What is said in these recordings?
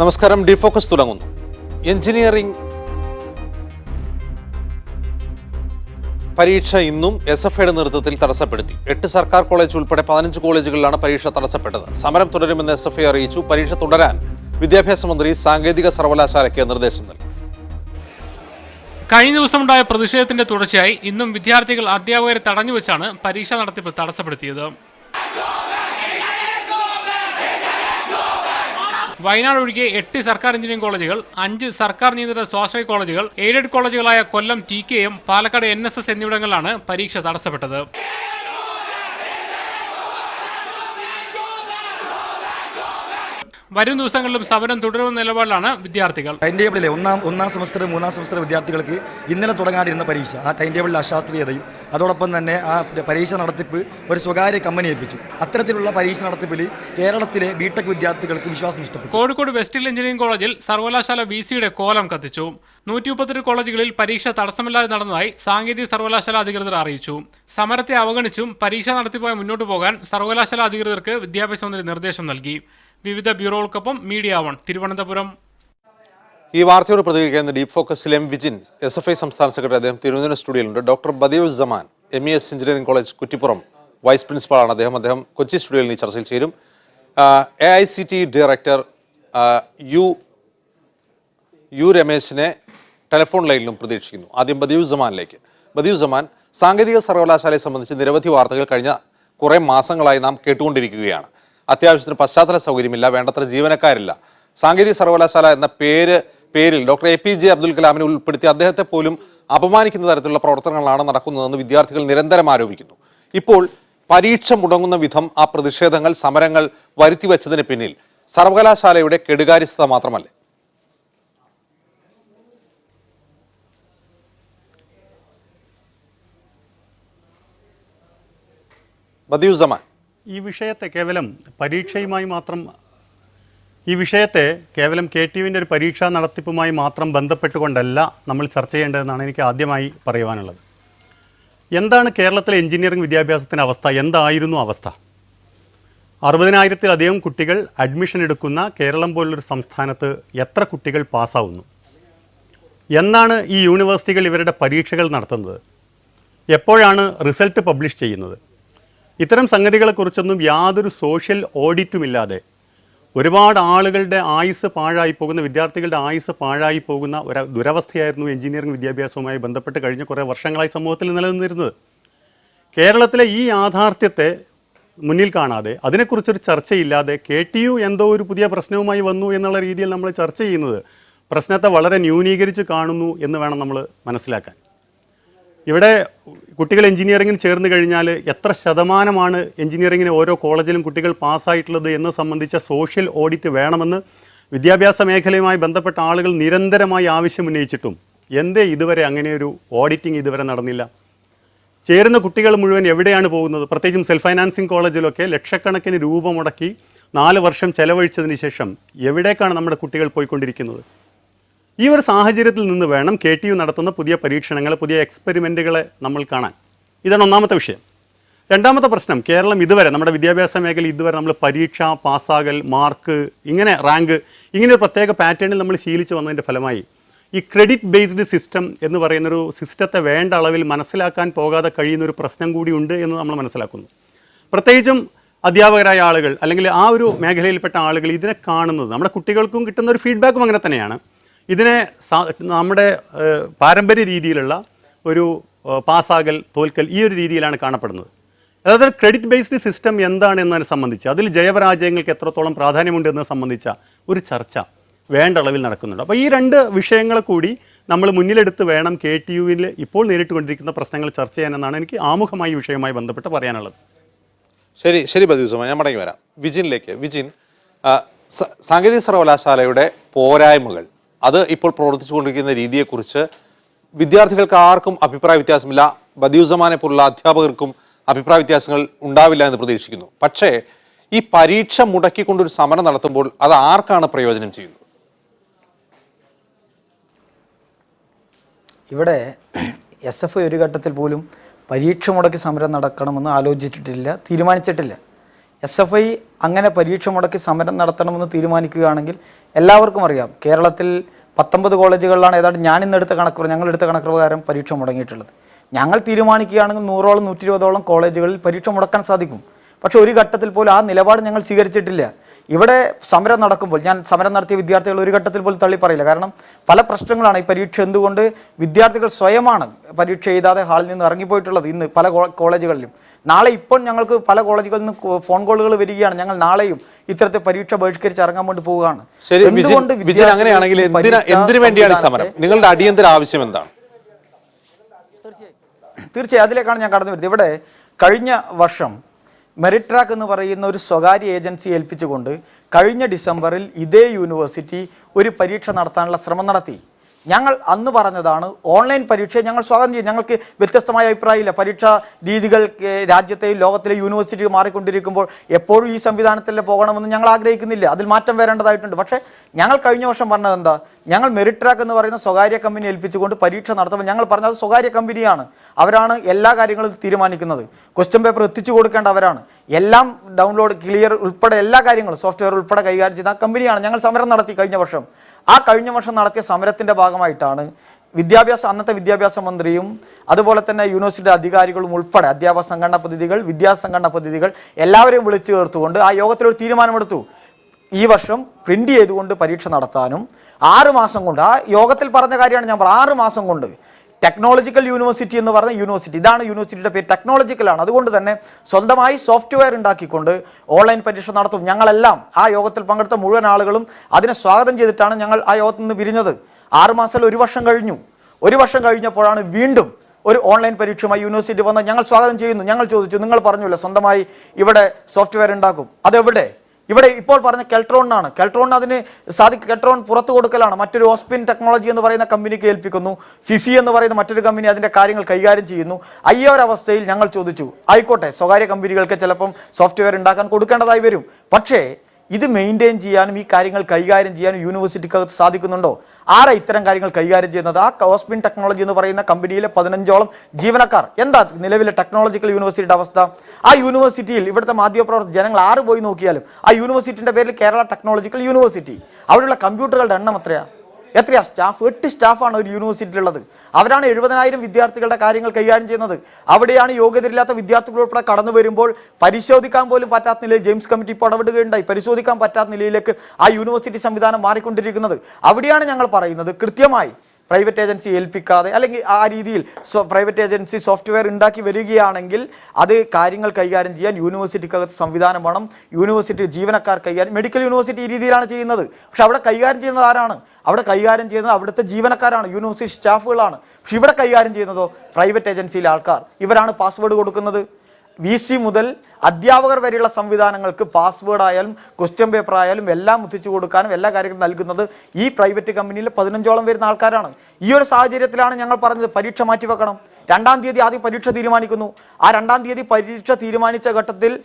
നമസ്കാരം ഡിഫോക്കസ് തുടങ്ങുന്നു. എഞ്ചിനീയറിംഗ് പരീക്ഷ ഇന്നും എസ് എഫ് ഐയുടെ നേതൃത്വത്തിൽ തടസ്സപ്പെടുത്തി. എട്ട് സർക്കാർ കോളേജ് ഉൾപ്പെടെ പതിനഞ്ച് കോളേജുകളിലാണ് പരീക്ഷ തടസ്സപ്പെട്ടത്. സമരം തുടരുമെന്ന് എസ് എഫ് ഐ അറിയിച്ചു. പരീക്ഷ തുടരാൻ വിദ്യാഭ്യാസ മന്ത്രി സാങ്കേതിക സർവകലാശാലയ്ക്ക് നിർദ്ദേശം നൽകി. കഴിഞ്ഞ ദിവസമുണ്ടായ പ്രതിഷേധത്തിന്റെ തുടർച്ചയായി ഇന്നും വിദ്യാർത്ഥികൾ അധ്യാപകരെ തടഞ്ഞുവെച്ചാണ് പരീക്ഷ നടത്തിപ്പ് തടസ്സപ്പെടുത്തിയത്. വയനാട് ഒഴികെ എട്ട് സർക്കാർ എഞ്ചിനീയറിംഗ് കോളേജുകൾ അഞ്ച് സർക്കാർ നിയന്ത്രിത സ്വാശ്രയ കോളേജുകൾ aided കോളേജുകളായ Kollam T K M Palakkad N S S എന്നിവിടങ്ങളിലാണ് പരീക്ഷ തടസ്സപ്പെട്ടത്. വരും ദിവസങ്ങളിലും സമരം തുടരുന്ന നിലപാടിലാണ് വിദ്യാർത്ഥികൾ. ടൈം ടേബിളിലെ ഒന്നാം ഒന്നാം സെമസ്റ്റർ മൂന്നാം സെമസ്റ്റർ വിദ്യാർത്ഥികൾക്ക് ഇന്നലെ തുടങ്ങാനിരുന്ന പരീക്ഷ ആ ടൈം ടേബിളിലെ അശാസ്ത്രീയതയും അതോടൊപ്പം തന്നെ ആ പരീക്ഷ നടത്തിപ്പ് ഒരു സ്വകാര്യ കമ്പനി ഏൽപ്പിച്ചു. അത്തരത്തിലുള്ള പരീക്ഷ നടത്തിപ്പിൽ കേരളത്തിലെ ബിടെക് വിദ്യാർത്ഥികൾക്ക് വിശ്വാസം നഷ്ടപ്പെട്ടു. കോഴിക്കോട് വെസ്റ്റ് ഹിൽ എഞ്ചിനീയറിംഗ് കോളേജിൽ സർവകലാശാല വി സിയുടെ കോലം കത്തിച്ചു. നൂറ്റി മുപ്പത്തെട്ട് കോളേജുകളിൽ പരീക്ഷ തടസ്സമില്ലാതെ നടന്നതായി സാങ്കേതിക സർവകലാശാല അധികൃതർ അറിയിച്ചു. സമരത്തെ അവഗണിച്ചും പരീക്ഷ നടത്തിപ്പോയി മുന്നോട്ട് പോകാൻ സർവകലാശാല അധികൃതർക്ക് വിദ്യാഭ്യാസ മന്ത്രി നിർദ്ദേശം നൽകി. വിവിധ ബ്യൂറോകൾക്കൊപ്പം മീഡിയ വൺ തിരുവനന്തപുരം. ഈ വാർത്തയോട് പ്രതികരിക്കുന്ന deep ഫോക്കസിൽ M Vijin S F I സംസ്ഥാന സെക്രട്ടറി അദ്ദേഹം Thiruvananthapuram സ്റ്റുഡിയോയിലുണ്ട്. Doctor Badiuz Zaman M E S engineering college Kuttippuram vice പ്രിൻസിപ്പാളാണ് അദ്ദേഹം. അദ്ദേഹം കൊച്ചി സ്റ്റുഡിയോയിൽ ഈ ചർച്ചയിൽ ചേരും. A I C T director U U രമേശിനെ telephone ലൈനിലും പ്രതീക്ഷിക്കുന്നു. ആദ്യം ബദീവ് ജമാനിലേക്ക് ബദീവ് ജമാൻ സാങ്കേതിക സർവകലാശാലയെ സംബന്ധിച്ച് നിരവധി വാർത്തകൾ കഴിഞ്ഞ കുറേ മാസങ്ങളായി നാം കേട്ടുകൊണ്ടിരിക്കുകയാണ്. അത്യാവശ്യത്തിന് പശ്ചാത്തല സൗകര്യമില്ല വേണ്ടത്ര ജീവനക്കാരില്ല. സാങ്കേതിക സർവകലാശാല എന്ന പേര് പേരിൽ doctor A P J Abdul കലാമിനെ ഉൾപ്പെടുത്തി അദ്ദേഹത്തെ പോലും അപമാനിക്കുന്ന തരത്തിലുള്ള പ്രവർത്തനങ്ങളാണ് നടക്കുന്നതെന്ന് വിദ്യാർത്ഥികൾ നിരന്തരം ആരോപിക്കുന്നു. ഇപ്പോൾ പരീക്ഷ മുടങ്ങുന്ന വിധം ആ പ്രതിഷേധങ്ങൾ സമരങ്ങൾ വരുത്തിവെച്ചതിന് പിന്നിൽ സർവകലാശാലയുടെ കെടുകാര്യസ്ഥത മാത്രമല്ലേ? ബദിയുസമാൻ ഈ വിഷയത്തെ കേവലം പരീക്ഷയുമായി മാത്രം ഈ വിഷയത്തെ കേവലം കെ ടി യുവിന്റെ ഒരു പരീക്ഷാ നടത്തിപ്പുമായി മാത്രം ബന്ധപ്പെട്ടുകൊണ്ടല്ല നമ്മൾ ചർച്ച ചെയ്യേണ്ടതെന്നാണ് എനിക്ക് ആദ്യമായി പറയുവാനുള്ളത്. എന്താണ് കേരളത്തിലെ എഞ്ചിനീയറിംഗ് വിദ്യാഭ്യാസത്തിന്റെ അവസ്ഥ? എന്തായിരുന്നു അവസ്ഥ? അറുപതിനായിരത്തിലധികം കുട്ടികൾ അഡ്മിഷൻ എടുക്കുന്ന കേരളം പോലുള്ളൊരു സംസ്ഥാനത്ത് എത്ര കുട്ടികൾ പാസ്സാവുന്നു? എന്നാണ് ഈ യൂണിവേഴ്സിറ്റികൾ ഇവരുടെ പരീക്ഷകൾ നടത്തുന്നത്? എപ്പോഴാണ് റിസൾട്ട് പബ്ലിഷ് ചെയ്യുന്നത്? ഇത്തരം സംഗതികളെക്കുറിച്ചൊന്നും യാതൊരു സോഷ്യൽ ഓഡിറ്റുമില്ലാതെ ഒരുപാട് ആളുകളുടെ ആയുസ് പാഴായി പോകുന്ന വിദ്യാർത്ഥികളുടെ ആയുസ് പാഴായി പോകുന്ന ഒരു ദുരവസ്ഥയായിരുന്നു എഞ്ചിനീയറിംഗ് വിദ്യാഭ്യാസവുമായി ബന്ധപ്പെട്ട് കഴിഞ്ഞ കുറേ വർഷങ്ങളായി സമൂഹത്തിൽ നിലനിന്നിരുന്നത്. കേരളത്തിലെ ഈ യാഥാർത്ഥ്യത്തെ മുന്നിൽ കാണാതെ അതിനെക്കുറിച്ചൊരു ചർച്ചയില്ലാതെ കെ ടി യു എന്തോ ഒരു പുതിയ പ്രശ്നവുമായി വന്നു എന്നുള്ള രീതിയിൽ നമ്മൾ ചർച്ച ചെയ്യുന്നത് പ്രശ്നത്തെ വളരെ ന്യൂനീകരിച്ച് കാണുന്നു എന്ന് വേണം നമ്മൾ മനസ്സിലാക്കാൻ. ഇവിടെ കുട്ടികൾ എഞ്ചിനീയറിംഗിന് ചേർന്ന് കഴിഞ്ഞാൽ എത്ര ശതമാനമാണ് എഞ്ചിനീയറിംഗിന് ഓരോ കോളേജിലും കുട്ടികൾ പാസ്സായിട്ടുള്ളത് എന്ന് സംബന്ധിച്ച സോഷ്യൽ ഓഡിറ്റ് വേണമെന്ന് വിദ്യാഭ്യാസ മേഖലയുമായി ബന്ധപ്പെട്ട ആളുകൾ നിരന്തരമായി ആവശ്യം ഉന്നയിച്ചിട്ടും എന്തേ ഇതുവരെ അങ്ങനെ ഒരു ഓഡിറ്റിംഗ് ഇതുവരെ നടന്നില്ല. ചേരുന്ന കുട്ടികൾ മുഴുവൻ എവിടെയാണ് പോകുന്നത്? പ്രത്യേകിച്ചും സെൽഫ് ഫൈനാൻസിങ് കോളേജിലൊക്കെ ലക്ഷക്കണക്കിന് രൂപ മുടക്കി നാല് വർഷം ചെലവഴിച്ചതിന് ശേഷം എവിടേക്കാണ് നമ്മുടെ കുട്ടികൾ പോയിക്കൊണ്ടിരിക്കുന്നത്? ഈ ഒരു സാഹചര്യത്തിൽ നിന്ന് വേണം കെ ടി യു നടത്തുന്ന പുതിയ പരീക്ഷണങ്ങൾ പുതിയ എക്സ്പെരിമെന്റുകളെ നമ്മൾ കാണാൻ. ഇതാണ് ഒന്നാമത്തെ വിഷയം. രണ്ടാമത്തെ പ്രശ്നം കേരളം ഇതുവരെ നമ്മുടെ വിദ്യാഭ്യാസ മേഖല ഇതുവരെ നമ്മൾ പരീക്ഷ പാസ്സാകൽ മാർക്ക് ഇങ്ങനെ റാങ്ക് ഇങ്ങനെ ഒരു പ്രത്യേക പാറ്റേണിൽ നമ്മൾ ശീലിച്ചു വന്നതിന്റെ ഫലമായി. ഈ ക്രെഡിറ്റ് ബേസ്ഡ് സിസ്റ്റം എന്ന് പറയുന്നൊരു സിസ്റ്റത്തെ വേണ്ട അളവിൽ മനസ്സിലാക്കാൻ പോകാതെ കഴിയുന്ന ഒരു പ്രശ്നം കൂടിയുണ്ട് എന്ന് നമ്മൾ മനസ്സിലാക്കുന്നു. പ്രത്യേകിച്ചും അധ്യാപകരായ ആളുകൾ അല്ലെങ്കിൽ ആ ഒരു മേഖലയിൽപ്പെട്ട ആളുകൾ ഇതിനെ കാണുന്നത് നമ്മുടെ കുട്ടികൾക്കും കിട്ടുന്ന ഒരു ഫീഡ്ബാക്കും അങ്ങനെ തന്നെയാണ്. ഇതിനെ നമ്മുടെ പാരമ്പര്യ രീതിയിലുള്ള ഒരു പാസ്സാകൽ തോൽക്കൽ ഈ ഒരു രീതിയിലാണ് കാണപ്പെടുന്നത്. അതായത് ക്രെഡിറ്റ് ബേസ്ഡ് സിസ്റ്റം എന്താണ് എന്നതിനെ സംബന്ധിച്ച് അതിൽ ജയപരാജയങ്ങൾക്ക് എത്രത്തോളം പ്രാധാന്യമുണ്ട് എന്നത് സംബന്ധിച്ച ഒരു ചർച്ച വേണ്ട അളവിൽ നടക്കുന്നുണ്ട്. അപ്പോൾ ഈ രണ്ട് വിഷയങ്ങളെ കൂടി നമ്മൾ മുന്നിലെടുത്ത് വേണം കെ ടി യുവിൽ ഇപ്പോൾ നേരിട്ടുകൊണ്ടിരിക്കുന്ന പ്രശ്നങ്ങൾ ചർച്ച ചെയ്യാനെന്നാണ് എനിക്ക് ആമുഖമായി വിഷയവുമായി ബന്ധപ്പെട്ട് പറയാനുള്ളത്. ശരി ശരി ബദിയുസമാൻ ഞാൻ മടങ്ങി വരാം. വിജിനിലേക്ക്. വിജിൻ സാങ്കേതിക സർവകലാശാലയുടെ പോരായ്മകൾ അത് ഇപ്പോൾ പ്രവർത്തിച്ചുകൊണ്ടിരിക്കുന്ന രീതിയെക്കുറിച്ച് വിദ്യാർത്ഥികൾക്ക് ആർക്കും അഭിപ്രായ വ്യത്യാസമില്ല. ബദിയുസമാനെ പോലുള്ള അധ്യാപകർക്കും അഭിപ്രായ വ്യത്യാസങ്ങൾ ഉണ്ടാവില്ല എന്ന് പ്രതീക്ഷിക്കുന്നു. പക്ഷേ ഈ പരീക്ഷ മുടക്കിക്കൊണ്ടൊരു സമരം നടത്തുമ്പോൾ അത് ആർക്കാണ് പ്രയോജനം ചെയ്യുന്നത്? ഇവിടെ എസ് എഫ് ഒരു ഘട്ടത്തിൽ പോലും പരീക്ഷ മുടക്കി സമരം നടക്കണമെന്ന് ആലോചിച്ചിട്ടില്ല തീരുമാനിച്ചിട്ടില്ല. എസ് എഫ് ഐ അങ്ങനെ പരീക്ഷ മുടക്കി സമരം നടത്തണമെന്ന് തീരുമാനിക്കുകയാണെങ്കിൽ എല്ലാവർക്കും അറിയാം. കേരളത്തിൽ പത്തൊമ്പത് കോളേജുകളിലാണ് ഏതാണ്ട് ഞാൻ ഇന്ന് എടുത്ത കണക്ക് ഞങ്ങൾ എടുത്ത കണക്ക് പ്രകാരം പരീക്ഷ മുടങ്ങിയിട്ടുള്ളത്. ഞങ്ങൾ തീരുമാനിക്കുകയാണെങ്കിൽ നൂറോളം നൂറ്റി ഇരുപതോളം കോളേജുകളിൽ പരീക്ഷ മുടക്കാൻ സാധിക്കും. പക്ഷേ ഒരു ഘട്ടത്തിൽ പോലും ആ നിലപാട് ഞങ്ങൾ സ്വീകരിച്ചിട്ടില്ല. ഇവിടെ സമരം നടക്കുമ്പോൾ ഞാൻ സമരം നടത്തിയ വിദ്യാർത്ഥികൾ ഒരു ഘട്ടത്തിൽ പോലും തള്ളി പറയില്ല. കാരണം പല പ്രശ്നങ്ങളാണ് ഈ പരീക്ഷ എന്തുകൊണ്ട് വിദ്യാർത്ഥികൾ സ്വയമാണ് പരീക്ഷ എഴുതാതെ ഹാളിൽ നിന്ന് ഇറങ്ങിപ്പോയിട്ടുള്ളത് ഇന്ന് പല കോളേജുകളിലും. നാളെ ഇപ്പോൾ ഞങ്ങൾക്ക് പല കോളേജുകളിൽ നിന്ന് ഫോൺ കോളുകൾ വരികയാണ്. ഞങ്ങൾ നാളെയും ഇത്തരത്തെ പരീക്ഷ ബഹിഷ്കരിച്ച് ഇറങ്ങാൻ വേണ്ടി പോവുകയാണ്. അങ്ങനെയാണെങ്കിൽ എന്തിനു വേണ്ടിയാണ് സമരം? നിങ്ങളുടെ അടിയന്തര ആവശ്യം എന്താണ്? തീർച്ചയായും. അതിലേക്കാണ് ഞാൻ കടന്നു വരുന്നത്. ഇവിടെ കഴിഞ്ഞ വർഷം മെറിറ്റ് ട്രാക്ക് എന്ന് പറയുന്ന ഒരു സ്വകാര്യ ഏജൻസി ഏൽപ്പിച്ചുകൊണ്ട് കഴിഞ്ഞ ഡിസംബറിൽ ഇതേ യൂണിവേഴ്സിറ്റി ഒരു പരീക്ഷ നടത്താനുള്ള ശ്രമം നടത്തി. ഞങ്ങൾ അന്ന് പറഞ്ഞതാണ് ഓൺലൈൻ പരീക്ഷയെ ഞങ്ങൾ സ്വാഗതം ചെയ്യും. ഞങ്ങൾക്ക് വ്യത്യസ്തമായ അഭിപ്രായമില്ല. പരീക്ഷാ രീതികൾ രാജ്യത്തെ രാജ്യത്തെയും ലോകത്തിലെ യൂണിവേഴ്സിറ്റി മാറിക്കൊണ്ടിരിക്കുമ്പോൾ എപ്പോഴും ഈ സംവിധാനത്തിൽ പോകണമെന്ന് ഞങ്ങൾ ആഗ്രഹിക്കുന്നില്ല. അതിൽ മാറ്റം വരേണ്ടതായിട്ടുണ്ട്. പക്ഷേ ഞങ്ങൾ കഴിഞ്ഞ വർഷം പറഞ്ഞത് എന്താ? ഞങ്ങൾ മെറിറ്റ് ട്രാക്ക് എന്ന് പറയുന്ന സ്വകാര്യ കമ്പനി ഏൽപ്പിച്ചുകൊണ്ട് പരീക്ഷ നടത്തുമ്പോൾ ഞങ്ങൾ പറഞ്ഞത് സ്വകാര്യ കമ്പനിയാണ്. അവരാണ് എല്ലാ കാര്യങ്ങളും തീരുമാനിക്കുന്നത്. ക്വസ്റ്റ്യൻ പേപ്പർ എത്തിച്ചു കൊടുക്കേണ്ട അവരാണ്. എല്ലാം ഡൗൺലോഡ് ക്ലിയർ ഉൾപ്പെടെ എല്ലാ കാര്യങ്ങളും സോഫ്റ്റ്വെയർ ഉൾപ്പെടെ കൈകാര്യം ചെയ്യുന്ന കമ്പനിയാണ് ഞങ്ങൾ സമരം നടത്തി കഴിഞ്ഞ വർഷം. ആ കഴിഞ്ഞ വർഷം നടത്തിയ സമരത്തിന്റെ ഭാഗമായിട്ടാണ് വിദ്യാഭ്യാസ അന്നത്തെ വിദ്യാഭ്യാസ മന്ത്രിയും അതുപോലെ തന്നെ യൂണിവേഴ്സിറ്റി അധികാരികളും ഉൾപ്പെടെ അധ്യാപക സംഘടനാ പദ്ധതികൾ വിദ്യാഭ്യാസ സംഘടന പദ്ധതികൾ എല്ലാവരെയും വിളിച്ചു ചേർത്തുകൊണ്ട് ആ യോഗത്തിൽ ഒരു തീരുമാനമെടുത്തു. ഈ വർഷം പ്രിന്റ് ചെയ്തുകൊണ്ട് പരീക്ഷ നടത്താനും ആറ് മാസം കൊണ്ട് ആ യോഗത്തിൽ പറഞ്ഞ കാര്യമാണ് ഞാൻ പറഞ്ഞത് ആറ് മാസം കൊണ്ട് ടെക്നോളജിക്കൽ യൂണിവേഴ്സിറ്റി എന്ന് പറഞ്ഞ യൂണിവേഴ്സിറ്റി ഇതാണ് യൂണിവേഴ്സിറ്റിയുടെ പേര് ടെക്നോളജിക്കലാണ് അതുകൊണ്ട് തന്നെ സ്വന്തമായി സോഫ്റ്റ്വെയർ ഉണ്ടാക്കിക്കൊണ്ട് ഓൺലൈൻ പരീക്ഷ നടത്തും. ഞങ്ങളെല്ലാം ആ യോഗത്തിൽ പങ്കെടുത്ത മുഴുവൻ ആളുകളും അതിനെ സ്വാഗതം ചെയ്തിട്ടാണ് ഞങ്ങൾ ആ യോഗത്തിൽ നിന്ന് പിരിഞ്ഞത് ആറുമാസത്തിൽ ഒരു വർഷം കഴിഞ്ഞു. ഒരു വർഷം കഴിഞ്ഞപ്പോഴാണ് വീണ്ടും ഒരു ഓൺലൈൻ പരീക്ഷയുമായി യൂണിവേഴ്സിറ്റി വന്ന് ഞങ്ങൾ സ്വാഗതം ചെയ്യുന്നു. ഞങ്ങൾ ചോദിച്ചു നിങ്ങൾ പറഞ്ഞില്ല സ്വന്തമായി ഇവിടെ സോഫ്റ്റ്വെയർ ഉണ്ടാക്കും? അതെവിടെ? ഇവിടെ ഇപ്പോൾ പറഞ്ഞ കെൽട്രോണിനാണ് കെൽട്രോണിന് അതിന് സാധിക്കും കെൽട്രോൺ പുറത്തു കൊടുക്കലാണ്. മറ്റൊരു ഓസ്പിൻ ടെക്നോളജി എന്ന് പറയുന്ന കമ്പനിക്ക് ഏൽപ്പിക്കുന്നു. ഫിഫി എന്ന് പറയുന്ന മറ്റൊരു കമ്പനി അതിന്റെ കാര്യങ്ങൾ കൈകാര്യം ചെയ്യുന്നു. അയ്യ ഒരവസ്ഥയിൽ ഞങ്ങൾ ചോദിച്ചു. ആയിക്കോട്ടെ സ്വകാര്യ കമ്പനികൾക്ക് ചിലപ്പം സോഫ്റ്റ്വെയർ ഉണ്ടാക്കാൻ കൊടുക്കേണ്ടതായി വരും. പക്ഷേ ഇത് മെയിന്റെയിൻ ചെയ്യാനും ഈ കാര്യങ്ങൾ കൈകാര്യം ചെയ്യാനും യൂണിവേഴ്സിറ്റിക്കകത്ത് സാധിക്കുന്നുണ്ടോ? ആരാ ഇത്തരം കാര്യങ്ങൾ കൈകാര്യം ചെയ്യുന്നത്? ആ കോസ്മിൻ ടെക്നോളജി എന്ന് പറയുന്ന കമ്പനിയിലെ പതിനഞ്ചോളം ജീവനക്കാർ. എന്താ നിലവിലെ ടെക്നോളജിക്കൽ യൂണിവേഴ്സിറ്റിയുടെ അവസ്ഥ? ആ യൂണിവേഴ്സിറ്റിയിൽ ഇവിടുത്തെ മാധ്യമപ്രവർത്തകർ ജനങ്ങൾ ആറ് പോയി നോക്കിയാലും ആ യൂണിവേഴ്സിറ്റിന്റെ പേരിൽ കേരള ടെക്നോളജിക്കൽ യൂണിവേഴ്സിറ്റി അവിടെയുള്ള കമ്പ്യൂട്ടറുകളുടെ എണ്ണം എത്രയാ? എത്രയാ? സ്റ്റാഫ് എട്ട് സ്റ്റാഫാണ് ഒരു യൂണിവേഴ്സിറ്റിയിലുള്ളത്. അവരാണ് എഴുപതിനായിരം വിദ്യാർത്ഥികളുടെ കാര്യങ്ങൾ കൈകാര്യം ചെയ്യുന്നത്. അവിടെയാണ് യോഗ്യതയില്ലാത്ത വിദ്യാർത്ഥികൾ ഉൾപ്പെടെ കടന്നു വരുമ്പോൾ പരിശോധിക്കാൻ പോലും പറ്റാത്ത നിലയിൽ ജെയിംസ് കമ്മിറ്റി ഇപ്പോൾ ഇടപെടുകയുണ്ടായി. പരിശോധിക്കാൻ പറ്റാത്ത നിലയിലേക്ക് ആ യൂണിവേഴ്സിറ്റി സംവിധാനം മാറിക്കൊണ്ടിരിക്കുന്നത്. അവിടെയാണ് ഞങ്ങൾ പറയുന്നത് കൃത്യമായി പ്രൈവറ്റ് ഏജൻസി ഏൽപ്പിക്കാതെ അല്ലെങ്കിൽ ആ രീതിയിൽ പ്രൈവറ്റ് ഏജൻസി സോഫ്റ്റ്വെയർ ഉണ്ടാക്കി വരികയാണെങ്കിൽ അത് കാര്യങ്ങൾ കൈകാര്യം ചെയ്യാൻ യൂണിവേഴ്സിറ്റിക്കകത്ത് സംവിധാനം വേണം. യൂണിവേഴ്സിറ്റി ജീവനക്കാർ കൈകാര്യം മെഡിക്കൽ യൂണിവേഴ്സിറ്റി ഈ രീതിയിലാണ് ചെയ്യുന്നത്. പക്ഷെ അവിടെ കൈകാര്യം ചെയ്യുന്നത് ആരാണ്? അവിടെ കൈകാര്യം ചെയ്യുന്നത് അവിടുത്തെ ജീവനക്കാരാണ്. യൂണിവേഴ്സിറ്റി സ്റ്റാഫുകളാണ്. പക്ഷെ ഇവിടെ കൈകാര്യം ചെയ്യുന്നതോ പ്രൈവറ്റ് ഏജൻസിയിലെ ആൾക്കാർ. ഇവരാണ് പാസ്വേഡ് കൊടുക്കുന്നത്. വി സി മുതൽ അധ്യാപകർ വരെയുള്ള സംവിധാനങ്ങൾക്ക് പാസ്വേഡ് ആയാലും ക്വസ്റ്റ്യൻ പേപ്പർ ആയാലും എല്ലാം ഒത്തിച്ചു കൊടുക്കാനും എല്ലാ കാര്യങ്ങളും നൽകുന്നത് ഈ പ്രൈവറ്റ് കമ്പനിയിൽ പതിനഞ്ചോളം വരുന്ന ആൾക്കാരാണ്. ഈ ഒരു സാഹചര്യത്തിലാണ് ഞങ്ങൾ പറഞ്ഞത് പരീക്ഷ മാറ്റിവെക്കണം രണ്ടാം തീയതി ആദ്യം പരീക്ഷ തീരുമാനിക്കുന്നു. ആ രണ്ടാം തീയതി പരീക്ഷ തീരുമാനിച്ച ഘട്ടത്തിൽ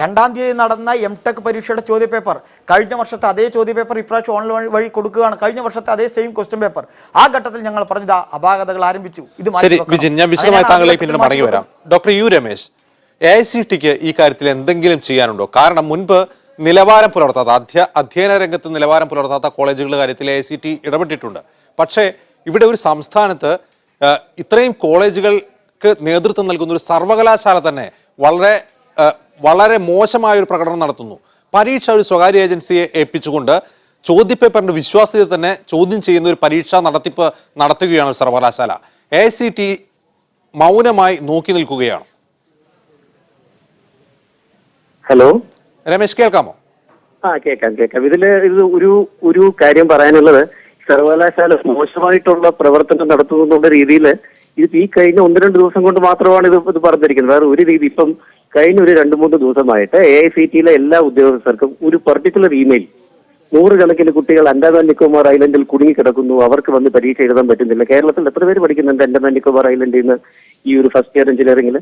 രണ്ടാം തീയതി നടന്ന എം ടെക് പരീക്ഷയുടെ ചോദ്യപേപ്പർ കഴിഞ്ഞ വർഷത്തെ അതേ ചോദ്യപേപ്പർ ഇപ്രാവശ്യം ഓൺലൈൻ വഴി- കൊടുക്കുകയാണ്. കഴിഞ്ഞ വർഷത്തെ അതേ സെയിം ക്വസ്റ്റ്യൻ പേപ്പർ ആ ഘട്ടത്തിൽ ഞങ്ങൾ പറഞ്ഞത് അപാകതകൾ ആരംഭിച്ചു. ഇത് ഞാൻ വിശദമായി താങ്കളെ പിന്നീട് മടങ്ങി വരാം. Doctor U Ramesh. A I C tick ഈ കാര്യത്തിൽ എന്തെങ്കിലും ചെയ്യാനുണ്ടോ? കാരണം മുൻപ് നിലവാരം പുലർത്താത്ത അധ്യ അധ്യയന രംഗത്ത് നിലവാരം പുലർത്താത്ത കോളേജുകളുടെ കാര്യത്തിൽ എ ഐ സി ടി ഇടപെട്ടിട്ടുണ്ട്. പക്ഷേ ഇവിടെ ഒരു സംസ്ഥാനത്ത് ഇത്രയും കോളേജുകൾക്ക് നേതൃത്വം നൽകുന്ന ഒരു സർവകലാശാല തന്നെ വളരെ വളരെ മോശമായ ഒരു പ്രകടനം നടത്തുന്നു. പരീക്ഷ ഒരു സ്വകാര്യ ഏജൻസിയെ ഏൽപ്പിച്ചുകൊണ്ട് ചോദ്യപേപ്പറിന്റെ വിശ്വാസ്യത തന്നെ ചോദ്യം ചെയ്യുന്ന ഒരു പരീക്ഷാ നടത്തിപ്പ് നടത്തുകയാണ് സർവകലാശാല. എ ഐ സി ടി മൗനമായി നോക്കി നിൽക്കുകയാണ്. ഹലോ? രമേശ് കേൾക്കാമോ? ആ കേൾക്കാം കേൾക്കാം. ഇതിൽ ഇത് ഒരു ഒരു കാര്യം പറയാനുള്ളത് സർവകലാശാല മോശമായിട്ടുള്ള പ്രവർത്തനം നടത്തുന്നുള്ള രീതിയിൽ ഇത് ഈ കഴിഞ്ഞ ഒന്ന് രണ്ട് ദിവസം കൊണ്ട് മാത്രമാണ് ഇത് ഇത് പറഞ്ഞിരിക്കുന്നത്. വേറെ ഒരു രീതി ഇപ്പം കഴിഞ്ഞ ഒരു രണ്ട് മൂന്ന് ദിവസമായിട്ട് എ ഐ സി ടിയിലെ എല്ലാ ഉദ്യോഗസ്ഥർക്കും ഒരു പർട്ടിക്കുലർ ഇമെയിൽ നൂറുകണക്കിന് കുട്ടികൾ അൻഡമാൻ നിക്കോബാർ ഐലൻഡിൽ കുടുങ്ങിക്കിടക്കുന്നു അവർക്ക് വന്ന് പരീക്ഷ എഴുതാൻ പറ്റുന്നില്ല. കേരളത്തിൽ എത്ര പേര് പഠിക്കുന്നുണ്ട് അൻഡമാൻ നിക്കോബാർ ഐലൻഡിൽ നിന്ന് ഈ ഒരു ഫസ്റ്റ് ഇയർ എഞ്ചിനീയറിംഗിൽ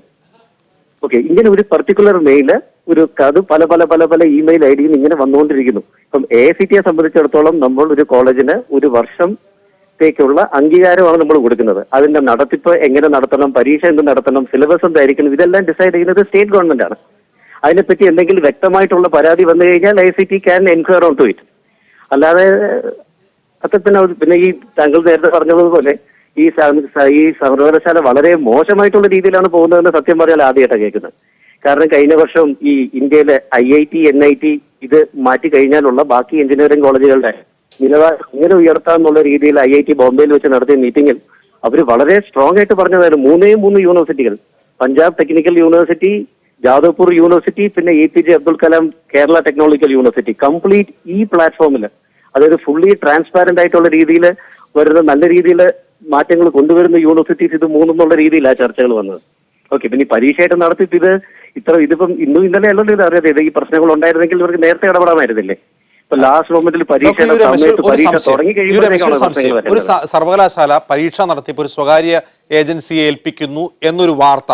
ഓക്കെ ഇങ്ങനെ ഒരു പർട്ടിക്കുലർ മെയിൽ ഒരു അത് പല പല പല പല ഇമെയിൽ ഐ ഡിയിൽ ഇങ്ങനെ വന്നുകൊണ്ടിരിക്കുന്നു. ഇപ്പം എ സി ടിയെ സംബന്ധിച്ചിടത്തോളം നമ്മൾ ഒരു കോളേജിന് ഒരു വർഷം ത്തേക്കുള്ള അംഗീകാരമാണ് നമ്മൾ കൊടുക്കുന്നത്. അതിന്റെ നടത്തിപ്പ് എങ്ങനെ നടത്തണം പരീക്ഷ എന്ത് നടത്തണം സിലബസ് എന്തായിരിക്കണം ഇതെല്ലാം ഡിസൈഡ് ചെയ്യുന്നത് സ്റ്റേറ്റ് ഗവൺമെന്റ് ആണ്. അതിനെപ്പറ്റി എന്തെങ്കിലും വ്യക്തമായിട്ടുള്ള പരാതി വന്നു കഴിഞ്ഞാൽ I C T can enquire on to it അല്ലാതെ അത് പിന്നെ പിന്നെ ഈ താങ്കൾ നേരത്തെ പറഞ്ഞതുപോലെ ഈ ഈ സർവകലാശാല വളരെ മോശമായിട്ടുള്ള രീതിയിലാണ് പോകുന്നതെന്ന് സത്യം പറഞ്ഞാൽ ആദ്യമായിട്ടാണ് കേൾക്കുന്നത്. കാരണം കഴിഞ്ഞ വർഷം ഈ ഇന്ത്യയിലെ I I T N I T ഇത് മാറ്റി കഴിഞ്ഞാലുള്ള ബാക്കി എഞ്ചിനീയറിംഗ് കോളേജുകളുടെ നിലവാരം ഇങ്ങനെ ഉയർത്താമെന്നുള്ള രീതിയിൽ ഐ ഐ ടി ബോംബെയിൽ വെച്ച് നടത്തിയ മീറ്റിംഗിൽ അവർ വളരെ സ്ട്രോങ് ആയിട്ട് പറഞ്ഞതായിരുന്നു. മൂന്നേ മൂന്ന് യൂണിവേഴ്സിറ്റികൾ. Punjab technical university Jadavpur university പിന്നെ A P J Abdul Kalam Kerala technological university. Complete ഈ പ്ലാറ്റ്ഫോമിൽ അതായത് ഫുള്ളി ട്രാൻസ്പാരന്റ് ആയിട്ടുള്ള രീതിയിൽ വരുന്ന നല്ല രീതിയിൽ മാറ്റങ്ങൾ കൊണ്ടുവരുന്ന യൂണിവേഴ്സിറ്റീസ് ഇത് മൂന്നെന്നുള്ള രീതിയിലാണ് ചർച്ചകൾ വന്നത്. ഓക്കെ പിന്നെ ഈ പരീക്ഷയായിട്ട് നടത്തിയിട്ട് ഇത് ഇത്ര ഇതിപ്പം ഇന്നും ഇന്നലെ അല്ലല്ലോ ഇത് അറിയാതെ ഈ പ്രശ്നങ്ങൾ ഉണ്ടായിരുന്നെങ്കിൽ ഇവർക്ക് നേരത്തെ ഇടപെടാമായിരുന്നില്ലേ? ഇപ്പൊ ലാസ്റ്റ് മൊമെന്റിൽ പരീക്ഷയുടെ സമയത്ത് പരീക്ഷ. തുടങ്ങി ഒരു സർവകലാശാല പരീക്ഷ നടത്തിയപ്പോൾ ഒരു സ്വകാര്യ ഏജൻസിയെ ഏൽപ്പിക്കുന്നു എന്നൊരു വാർത്ത.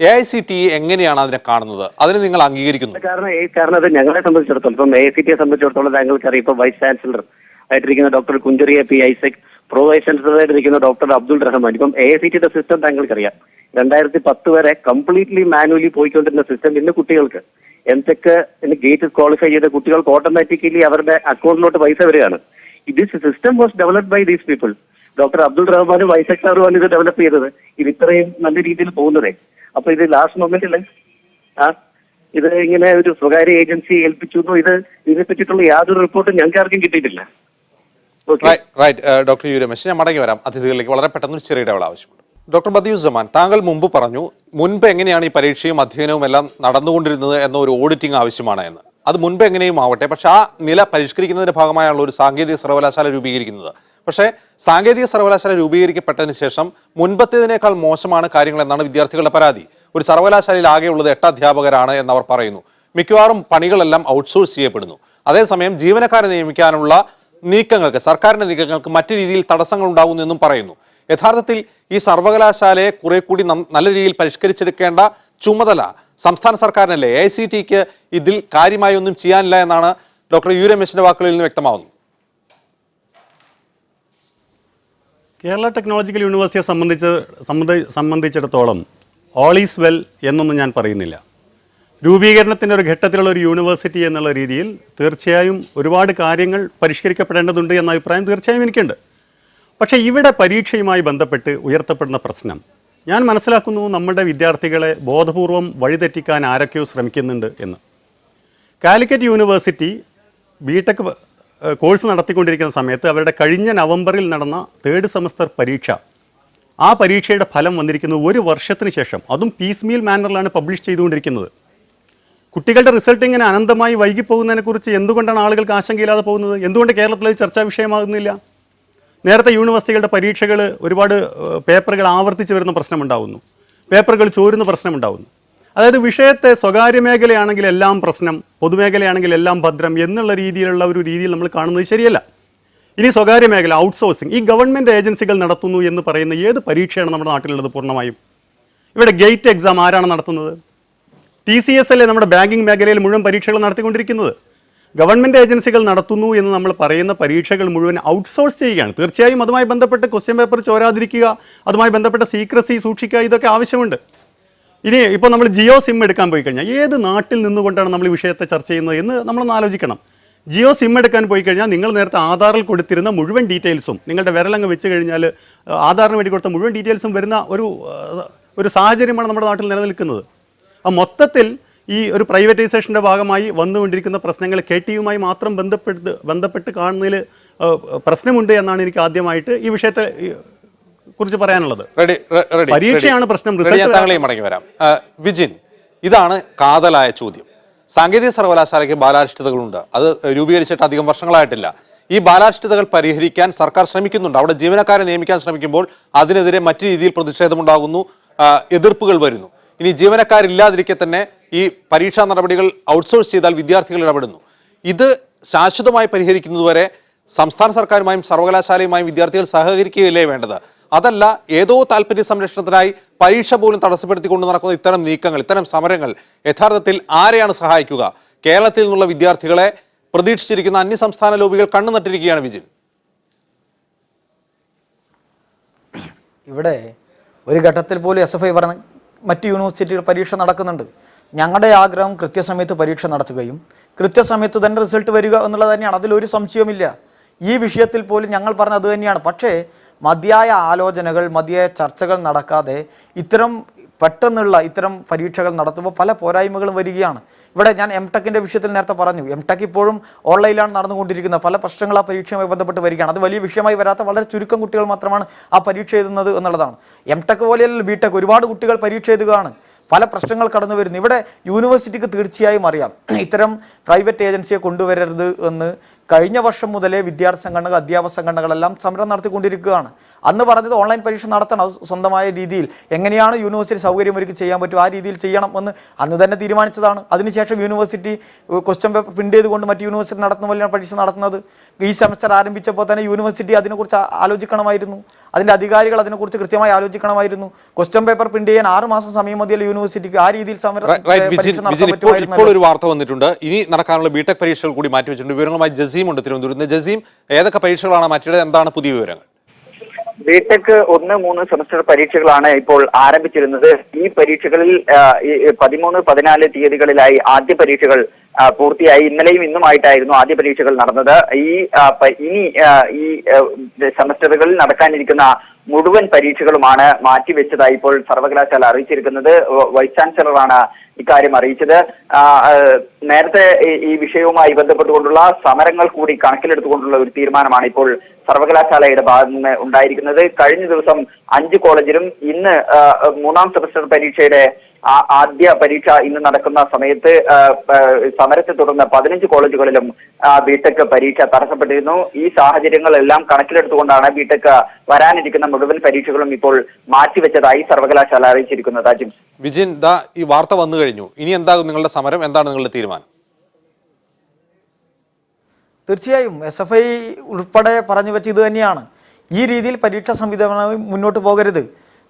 എ ഐ സി ടി എങ്ങനെയാണ് അതിനെ കാണുന്നത്? അതിന് നിങ്ങൾ അംഗീകരിക്കുന്നു. കാരണം കാരണം അത് ഞങ്ങളെ സംബന്ധിച്ചിടത്തോളം ഇപ്പം എ ഐ സി ടിയെ സംബന്ധിച്ചിടത്തോളം താങ്കൾക്ക് അറിയാം ഇപ്പൊ വൈസ് ചാൻസലർ ആയിട്ടിരിക്കുന്ന doctor Kunjaria P Isaac pro vice chancellor ആയിട്ടിരിക്കുന്ന ഡോക്ടർ അബ്ദുൾ റഹ്മാൻ. ഇപ്പം എ സി ടിയുടെ സിസ്റ്റം താങ്കൾക്കറിയാം. രണ്ടായിരത്തി പത്ത് വരെ കംപ്ലീറ്റ്ലി മാനുവലി പോയിക്കൊണ്ടിരുന്ന സിസ്റ്റം ഇന്ന് കുട്ടികൾക്ക്. എന്തൊക്കെ ഗേറ്റ് ക്വാളിഫൈ ചെയ്ത കുട്ടികൾക്ക് ഓട്ടോമാറ്റിക്കലി അവരുടെ അക്കൗണ്ടിലോട്ട് പൈസ വരികയാണ്. This system was developed by these people doctor Abdul റഹ്മാനും വൈസക് സാറുമാണ് ഇത് ഡെവലപ്പ് ചെയ്തത്. ഇത് ഇത്രയും നല്ല രീതിയിൽ പോകുന്നതേ. അപ്പൊ ഇത് ലാസ്റ്റ് മൊമെന്റിൽ ആ ഇത് ഇങ്ങനെ ഒരു സ്വകാര്യ ഏജൻസി ഏൽപ്പിച്ചു. ഇത് ഇതിനെ പറ്റിയിട്ടുള്ള യാതൊരു റിപ്പോർട്ടും ഞങ്ങൾക്ക് ആർക്കും കിട്ടിയിട്ടില്ല. റൈറ്റ് ഡോക്ടർ യു രമേശ് ഞാൻ മടങ്ങി വരാം. അതിഥികളിലേക്ക് വളരെ പെട്ടെന്ന് ഒരു ചെറിയ ഇടവേള ആവശ്യമുണ്ട്. ഡോക്ടർ ബദിയുസമാൻ താങ്കൾ മുമ്പ് പറഞ്ഞു മുൻപ് എങ്ങനെയാണ് ഈ പരീക്ഷയും അധ്യയനവും എല്ലാം നടന്നുകൊണ്ടിരുന്നത് എന്ന ഒരു ഓഡിറ്റിംഗ് ആവശ്യമാണ് എന്ന്. അത് മുൻപ് എങ്ങനെയും ആവട്ടെ പക്ഷെ ആ നില പരിഷ്കരിക്കുന്നതിന്റെ ഭാഗമായുള്ള ഒരു സാങ്കേതിക സർവകലാശാല രൂപീകരിക്കുന്നത്. പക്ഷേ സാങ്കേതിക സർവകലാശാല രൂപീകരിക്കപ്പെട്ടതിന് ശേഷം മുൻപത്തേതിനേക്കാൾ മോശമാണ് കാര്യങ്ങൾ എന്നാണ് വിദ്യാർത്ഥികളുടെ പരാതി. ഒരു സർവകലാശാലയിൽ ആകെയുള്ളത് എട്ട് അധ്യാപകരാണ് എന്നവർ പറയുന്നു. മിക്കവാറും പണികളെല്ലാം ഔട്ട്സോഴ്സ് ചെയ്യപ്പെടുന്നു. അതേസമയം ജീവനക്കാരെ നിയമിക്കാനുള്ള നീക്കങ്ങൾക്ക് സർക്കാരിന്റെ നീക്കങ്ങൾക്ക് മറ്റു രീതിയിൽ തടസ്സങ്ങൾ ഉണ്ടാകുന്നു എന്നും പറയുന്നു. യഥാർത്ഥത്തിൽ ഈ സർവകലാശാലയെ കുറെ കൂടി നല്ല രീതിയിൽ പരിഷ്കരിച്ചെടുക്കേണ്ട ചുമതല സംസ്ഥാന സർക്കാരിനല്ലേ? എ ഐ സി ടിക്ക് ഇതിൽ കാര്യമായി ഒന്നും ചെയ്യാനില്ല എന്നാണ് ഡോക്ടർ യു രമേശിന്റെ വാക്കുകളിൽ നിന്ന് വ്യക്തമാവുന്നത്. കേരള ടെക്നോളജിക്കൽ യൂണിവേഴ്സിറ്റിയെ സംബന്ധിച്ച് സംബന്ധി- സംബന്ധിച്ചിടത്തോളം ഓൾ ഈസ് വെൽ എന്നൊന്നും ഞാൻ പറയുന്നില്ല. രൂപീകരണത്തിന്റെ ഒരു ഘട്ടത്തിലുള്ള ഒരു യൂണിവേഴ്സിറ്റി എന്നുള്ള രീതിയിൽ തീർച്ചയായും ഒരുപാട് കാര്യങ്ങൾ പരിഷ്കരിക്കപ്പെടേണ്ടതുണ്ട് എന്ന അഭിപ്രായം തീർച്ചയായും എനിക്കുണ്ട്. പക്ഷേ ഇവിടെ പരീക്ഷയുമായി ബന്ധപ്പെട്ട് ഉയർത്തപ്പെടുന്ന പ്രശ്നം. ഞാൻ മനസ്സിലാക്കുന്നു നമ്മുടെ വിദ്യാർത്ഥികളെ ബോധപൂർവം വഴിതെറ്റിക്കാൻ ആരൊക്കെയോ ശ്രമിക്കുന്നുണ്ട് എന്ന്. കാലിക്കറ്റ് യൂണിവേഴ്സിറ്റി ബിടെക് കോഴ്സ് നടത്തിക്കൊണ്ടിരിക്കുന്ന സമയത്ത് അവരുടെ കഴിഞ്ഞ നവംബറിൽ നടന്ന തേർഡ് സെമസ്റ്റർ പരീക്ഷ. ആ പരീക്ഷയുടെ ഫലം വന്നിരിക്കുന്നത് ഒരു വർഷത്തിന് ശേഷം. അതും പീസ് മീൽ മാനറിലാണ് പബ്ലിഷ് ചെയ്തുകൊണ്ടിരിക്കുന്നത്. കുട്ടികളുടെ റിസൾട്ട് ഇങ്ങനെ അനന്തമായി വൈകിപ്പോകുന്നതിനെക്കുറിച്ച് എന്തുകൊണ്ടാണ് ആളുകൾക്ക് ആശങ്കയില്ലാതെ പോകുന്നത്? എന്തുകൊണ്ട് കേരളത്തിൽ ചർച്ചാ വിഷയമാകുന്നില്ല? നേരത്തെ യൂണിവേഴ്സിറ്റികളുടെ പരീക്ഷകൾ ഒരുപാട് പേപ്പറുകൾ ആവർത്തിച്ച് വരുന്ന പ്രശ്നമുണ്ടാകുന്നു പേപ്പറുകൾ ചോരുന്ന പ്രശ്നമുണ്ടാകുന്നു അതായത് വിഷയത്തെ സ്വകാര്യ മേഖലയാണെങ്കിൽ എല്ലാം പ്രശ്നം പൊതുമേഖലയാണെങ്കിൽ എല്ലാം ഭദ്രം എന്നുള്ള രീതിയിലുള്ള ഒരു രീതിയിൽ നമ്മൾ കാണുന്നത് ശരിയല്ല. ഇനി സ്വകാര്യ മേഖല ഔട്ട്സോഴ്സിങ് ഈ ഗവൺമെന്റ് ഏജൻസികൾ നടത്തുന്നു എന്ന് പറയുന്ന ഏത് പരീക്ഷയാണ് നമ്മുടെ നാട്ടിലുള്ളത് പൂർണമായും? ഇവിടെ ഗേറ്റ് എക്സാം ആരാണ് നടത്തുന്നത്? ടി സി എസ് അല്ലേ നമ്മുടെ ബാങ്കിങ് മേഖലയിൽ മുഴുവൻ പരീക്ഷകൾ നടത്തിക്കൊണ്ടിരിക്കുന്നത്? ഗവൺമെന്റ് ഏജൻസികൾ നടത്തുന്നു എന്ന് നമ്മൾ പറയുന്ന പരീക്ഷകൾ മുഴുവൻ ഔട്ട്സോഴ്സ് ചെയ്യുകയാണ്. തീർച്ചയായും അതുമായി ബന്ധപ്പെട്ട് ക്വസ്റ്റ്യൻ പേപ്പർ ചോരാതിരിക്കുക അതുമായി ബന്ധപ്പെട്ട സീക്രസി സൂക്ഷിക്കുക ഇതൊക്കെ ആവശ്യമുണ്ട്. ഇനി ഇപ്പോൾ നമ്മൾ ജിയോ സിം എടുക്കാൻ പോയി കഴിഞ്ഞാൽ ഏത് നാട്ടിൽ നിന്നുകൊണ്ടാണ് നമ്മൾ ഈ വിഷയത്തെ ചർച്ച ചെയ്യുന്നത് എന്ന് നമ്മളൊന്ന് ആലോചിക്കണം. ജിയോ സിം എടുക്കാൻ പോയി കഴിഞ്ഞാൽ നിങ്ങൾ നേരത്തെ ആധാറിൽ കൊടുത്തിരുന്ന മുഴുവൻ ഡീറ്റെയിൽസും നിങ്ങളുടെ വിരലങ്ങ് വെച്ച് കഴിഞ്ഞാൽ ആധാറിന് വേണ്ടി കൊടുത്ത മുഴുവൻ ഡീറ്റെയിൽസും വരുന്ന ഒരു ഒരു സാഹചര്യമാണ് നമ്മുടെ നാട്ടിൽ നിലനിൽക്കുന്നത്. ആ മൊത്തത്തിൽ ഈ ഒരു പ്രൈവറ്റൈസേഷന്റെ ഭാഗമായി വന്നുകൊണ്ടിരിക്കുന്ന പ്രശ്നങ്ങൾ കെ ടി യുമായി മാത്രം ബന്ധപ്പെട്ട് ബന്ധപ്പെട്ട് കാണുന്നതിൽ പ്രശ്നമുണ്ട് എന്നാണ് എനിക്ക് ആദ്യമായിട്ട് ഈ വിഷയത്തെ കുറിച്ച് പറയാനുള്ളത്. പരീക്ഷയാണ് പ്രശ്നം, മടങ്ങി വരാം. വിജിൻ ഇതാണ് കാതലായ ചോദ്യം. സാങ്കേതിക സർവകലാശാലയ്ക്ക് ബാലാരിഷ്ടതകളുണ്ട് അത് രൂപീകരിച്ചിട്ട് അധികം വർഷങ്ങളായിട്ടില്ല. ഈ ബാലാരിഷ്ടതകൾ പരിഹരിക്കാൻ സർക്കാർ ശ്രമിക്കുന്നുണ്ട്. അവിടെ ജീവനക്കാരെ നിയമിക്കാൻ ശ്രമിക്കുമ്പോൾ അതിനെതിരെ മറ്റു രീതിയിൽ പ്രതിഷേധമുണ്ടാകുന്നു. എതിർപ്പുകൾ വരുന്നു. ഇനി ജീവനക്കാരില്ലാതിരിക്കെ തന്നെ ഈ പരീക്ഷാ നടപടികൾ ഔട്ട്സോഴ്സ് ചെയ്താൽ വിദ്യാർത്ഥികൾ ഇടപെടുന്നു. ഇത് ശാശ്വതമായി പരിഹരിക്കുന്നതുവരെ സംസ്ഥാന സർക്കാരുമായും സർവകലാശാലയുമായും വിദ്യാർത്ഥികൾ സഹകരിക്കുകയല്ലേ വേണ്ടത്? അതല്ല ഏതോ താല്പര്യ സംരക്ഷണത്തിനായി പരീക്ഷ പോലും തടസ്സപ്പെടുത്തിക്കൊണ്ട് നടക്കുന്ന ഇത്തരം നീക്കങ്ങൾ ഇത്തരം സമരങ്ങൾ യഥാർത്ഥത്തിൽ ആരെയാണ് സഹായിക്കുക? കേരളത്തിൽ നിന്നുള്ള വിദ്യാർത്ഥികളെ പ്രതീക്ഷിച്ചിരിക്കുന്ന അന്യസംസ്ഥാന ലോബികൾ കണ്ണു നട്ടിരിക്കുകയാണ് വിജിൻ. ഇവിടെ ഒരു ഘട്ടത്തിൽ പോലും എസ് എഫ് ഐ പറഞ്ഞ മറ്റ് യൂണിവേഴ്സിറ്റികൾ പരീക്ഷ നടക്കുന്നുണ്ട്. ഞങ്ങളുടെ ആഗ്രഹം കൃത്യസമയത്ത് പരീക്ഷ നടത്തുകയും കൃത്യസമയത്ത് തന്നെ റിസൾട്ട് വരിക എന്നുള്ളത് തന്നെയാണ്. അതിലൊരു സംശയവുമില്ല. ഈ വിഷയത്തിൽ പോലും ഞങ്ങൾ പറഞ്ഞത് തന്നെയാണ്. പക്ഷേ മതിയായ ആലോചനകൾ മതിയായ ചർച്ചകൾ നടക്കാതെ ഇത്തരം പെട്ടെന്നുള്ള ഇത്തരം പരീക്ഷകൾ നടത്തുമ്പോൾ പല പോരായ്മകളും വരികയാണ്. ഇവിടെ ഞാൻ എം ടെക്കിന്റെ വിഷയത്തിൽ നേരത്തെ പറഞ്ഞു. എം ടെക് ഇപ്പോഴും ഓൺലൈനിലാണ് നടന്നുകൊണ്ടിരിക്കുന്നത്. പല പ്രശ്നങ്ങൾ ആ പരീക്ഷയുമായി ബന്ധപ്പെട്ട് വരികയാണ്. അത് വലിയ വിഷയമായി വരാത്ത വളരെ ചുരുക്കം കുട്ടികൾ മാത്രമാണ് ആ പരീക്ഷ എഴുതുന്നത് എന്നുള്ളതാണ്. എം ടെക് പോലെയല്ല ബി ടെക് ഒരുപാട് കുട്ടികൾ പരീക്ഷ എഴുതുകയാണ്. പല പ്രശ്നങ്ങൾ കടന്നു വരുന്നു. ഇവിടെ യൂണിവേഴ്സിറ്റിക്ക് തീർച്ചയായും അറിയാം. ഇത്തരം പ്രൈവറ്റ് ഏജൻസിയെ കൊണ്ടുവരരുത് എന്ന് കഴിഞ്ഞ വർഷം മുതലേ വിദ്യാർത്ഥി സംഘടനകൾ അധ്യാപക സംഘടനകളെല്ലാം സമരം നടത്തിക്കൊണ്ടിരിക്കുകയാണ്. അന്ന് പറഞ്ഞത് ഓൺലൈൻ പരീക്ഷ നടത്തണം. സ്വന്തമായ രീതിയിൽ എങ്ങനെയാണ് യൂണിവേഴ്സിറ്റി സൗകര്യമൊരുക്കി ചെയ്യാൻ പറ്റും ആ രീതിയിൽ ചെയ്യണം എന്ന് അന്ന് തന്നെ തീരുമാനിച്ചതാണ്. അതിനുശേഷം യൂണിവേഴ്സിറ്റി ക്വസ്റ്റ്യൻ പേപ്പർ പ്രിന്റ് ചെയ്തുകൊണ്ട് മറ്റ് യൂണിവേഴ്സിറ്റി നടത്തുന്ന പോലെയാണ് പരീക്ഷ നടത്തുന്നത്. ഈ സെമസ്റ്റർ ആരംഭിച്ചപ്പോൾ തന്നെ യൂണിവേഴ്സിറ്റി അതിനെക്കുറിച്ച് ആലോചിക്കണമായിരുന്നു. അതിന്റെ അധികാരികൾ അതിനെക്കുറിച്ച് കൃത്യമായി ആലോചിക്കണമായിരുന്നു. ക്വസ്റ്റ്യൻ പേപ്പർ പ്രിന്റ് ചെയ്യാൻ ആറ് മാസം സമയം മതിയല്ലോ യൂണിവേഴ്സിറ്റിക്ക് ആ രീതിയിൽ സമരം ഇപ്പോൾ ഒരു വാർത്ത വന്നിട്ടുണ്ട്. ഇനി നടക്കാനുള്ള ബിടെക് പരീക്ഷകൾ കൂടി മാറ്റിവെച്ചിട്ടുണ്ട്. വിവരങ്ങളുമായി ജസീം ഉണ്ട് തിരുവനന്തപുരത്ത്. ജസീം ഏതൊക്കെ പരീക്ഷകളാണ് മാറ്റിയത് എന്താണ് പുതിയ വിവരങ്ങൾ? ബിടെക് ഒന്ന് മൂന്ന് സെമസ്റ്റർ പരീക്ഷകളാണ് ഇപ്പോൾ ആരംഭിച്ചിരുന്നത്. ഈ പരീക്ഷകളിൽ പതിമൂന്ന് പതിനാല് തീയതികളിലായി ആദ്യ പരീക്ഷകൾ പൂർത്തിയായി. ഇന്നലെയും ഇന്നുമായിട്ടായിരുന്നു ആദ്യ പരീക്ഷകൾ നടന്നത്. ഈ ഇനി ഈ സെമസ്റ്ററുകളിൽ നടക്കാനിരിക്കുന്ന മുഴുവൻ പരീക്ഷകളുമാണ് മാറ്റിവെച്ചതായി ഇപ്പോൾ സർവകലാശാല അറിയിച്ചിരിക്കുന്നത്. വൈസ് ചാൻസലറാണ് ഇക്കാര്യം അറിയിച്ചത്. നേരത്തെ ഈ- വിഷയവുമായി ബന്ധപ്പെട്ടുകൊണ്ടുള്ള സമരങ്ങൾ കൂടി കണക്കിലെടുത്തുകൊണ്ടുള്ള ഒരു തീരുമാനമാണ് ഇപ്പോൾ സർവകലാശാലയുടെ ഭാഗത്ത് നിന്ന് ഉണ്ടായിരിക്കുന്നത്. കഴിഞ്ഞ ദിവസം അഞ്ച് കോളേജിലും ഇന്ന് മൂന്നാം സെമസ്റ്റർ പരീക്ഷയുടെ ആദ്യ പരീക്ഷ ഇന്ന് നടക്കുന്ന സമയത്ത് സമരത്തെ തുടർന്ന് പതിനഞ്ച് കോളേജുകളിലും ബിടെക് പരീക്ഷ തടസ്സപ്പെട്ടിരുന്നു. ഈ സാഹചര്യങ്ങളെല്ലാം കണക്കിലെടുത്തുകൊണ്ടാണ് ബിടെക് വരാനിരിക്കുന്ന മുഴുവൻ പരീക്ഷകളും ഇപ്പോൾ മാറ്റിവെച്ചതായി സർവകലാശാല അറിയിച്ചിരിക്കുന്നത് അജിംസ് വിജിൻ ദാ ഈ വാർത്ത വന്നു കഴിഞ്ഞു. ഇനി എന്താകും നിങ്ങളുടെ സമരം? എന്താണ് നിങ്ങളുടെ തീരുമാനം? തീർച്ചയായും എസ് എഫ് ഐ ഉൾപ്പെടെ പറഞ്ഞു വെച്ച് ഇത് തന്നെയാണ്. ഈ രീതിയിൽ പരീക്ഷാ സംവിധാനം മുന്നോട്ട് പോകരുത്.